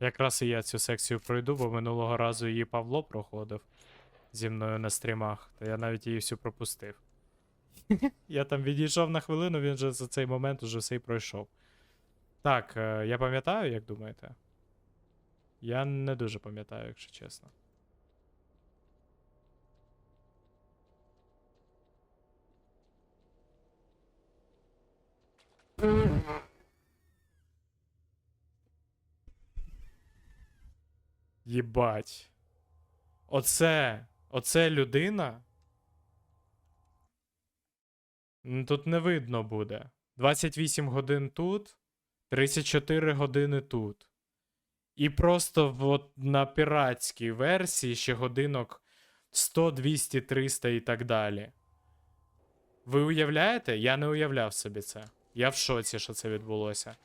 Якраз і я цю секцію пройду, бо минулого разу її Павло проходив зі мною на стрімах, то я навіть її всю пропустив. я там відійшов на хвилину, він же за цей момент уже все й пройшов. Так, е, я пам'ятаю, як думаєте? Я не дуже пам'ятаю, якщо чесно. Єбать. Оце. Оце людина. Тут не видно буде. 28 годин тут, 34 години тут. І просто от на піратській версії ще годинок 100, 200, 300 і так далі. Ви уявляєте? Я не уявляв собі це. Я в шоці, що це відбулося.